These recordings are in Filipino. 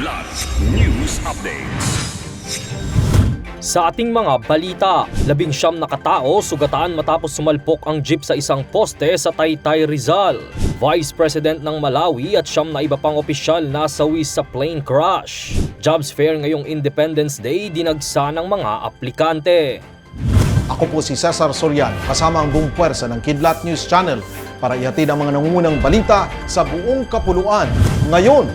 Kidlat News Updates. Sa ating mga balita, labing siyam na katao sugatan matapos sumalpok ang jeep sa isang poste sa Taytay Rizal. Vice President ng Malawi at siyam na iba pang opisyal nasawi sa plane crash. Jobs fair ngayong Independence Day dinagsa ng mga aplikante. Ako po si Cesar Soriano, kasama ang buong puwersa ng Kidlat News Channel para ihatid ang mga nangungunang balita sa buong kapuluan. Ngayon,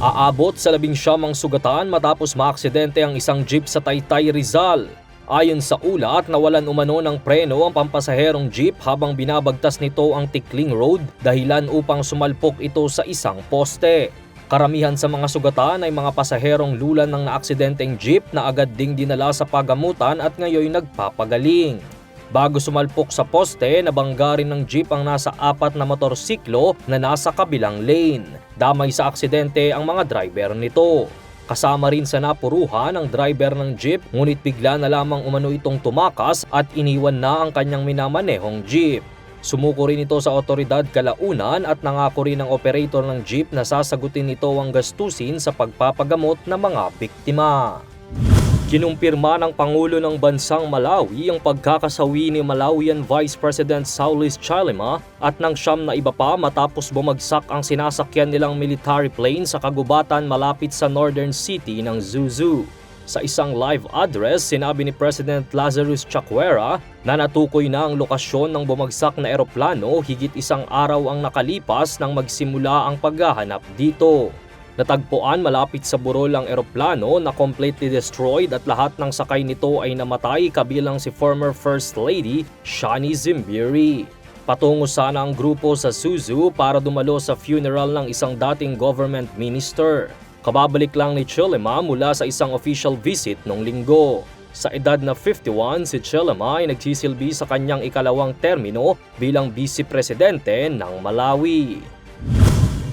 Aabot sa labing siyam ang sugatan matapos maaksidente ang isang jeep sa Taytay Rizal. Ayon sa ulat, nawalan umano ng preno ang pampasaherong jeep habang binabagtas nito ang Tikling Road dahilan upang sumalpok ito sa isang poste. Karamihan sa mga sugatan ay mga pasaherong lulan ng naaksidenteng jeep na agad ding dinala sa pagamutan at ngayon nagpapagaling. Bago sumalpok sa poste, nabangga rin ng jeep ang nasa apat na motorsiklo na nasa kabilang lane. Damay sa aksidente ang mga driver nito. Kasama rin sa napuruhan ang driver ng jeep ngunit bigla na lamang umano itong tumakas at iniwan na ang kanyang minamanehong jeep. Sumuko rin ito sa otoridad kalaunan at nangako rin ang operator ng jeep na sasagutin nito ang gastusin sa pagpapagamot ng mga biktima. Kinumpirma ng Pangulo ng Bansang Malawi ang pagkakasawi ni Malawian Vice President Saulis Chalima at ng siyam na iba pa matapos bumagsak ang sinasakyan nilang military plane sa kagubatan malapit sa northern city ng Zuzu. Sa isang live address, sinabi ni President Lazarus Chakwera na natukoy na ang lokasyon ng bumagsak na eroplano higit isang araw ang nakalipas nang magsimula ang paghahanap dito. Natagpuan malapit sa burol ang eroplano na completely destroyed at lahat ng sakay nito ay namatay kabilang si former First Lady Shani Zimbiri. Patungo sana ang grupo sa Suzu para dumalo sa funeral ng isang dating government minister. Kababalik lang ni Chilema mula sa isang official visit nung linggo. Sa edad na 51, si Chilema ay nagsisilbi sa kanyang ikalawang termino bilang vice-presidente ng Malawi.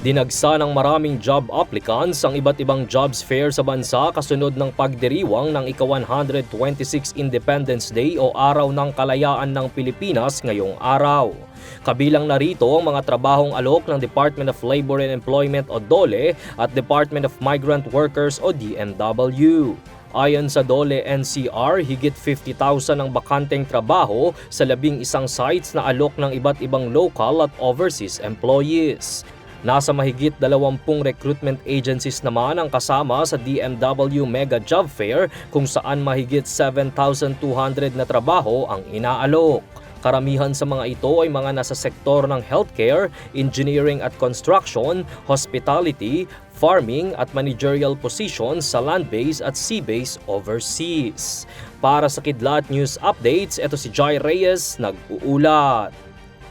Dinagsa ng maraming job applicants ang iba't ibang jobs fair sa bansa kasunod ng pagdiriwang ng ika-126 Independence Day o Araw ng Kalayaan ng Pilipinas ngayong araw. Kabilang narito ang mga trabahong alok ng Department of Labor and Employment o DOLE at Department of Migrant Workers o DMW. Ayon sa Dole NCR, higit 50,000 ang bakanteng trabaho sa labing isang sites na alok ng iba't ibang local at overseas employees. Nasa mahigit 20 recruitment agencies naman ang kasama sa DMW Mega Job Fair kung saan mahigit 7,200 na trabaho ang inaalok. Karamihan sa mga ito ay mga nasa sektor ng healthcare, engineering at construction, hospitality, farming at managerial positions sa land-based at sea-based overseas. Para sa Kidlat News Updates, ito si Jai Reyes, nag-uulat.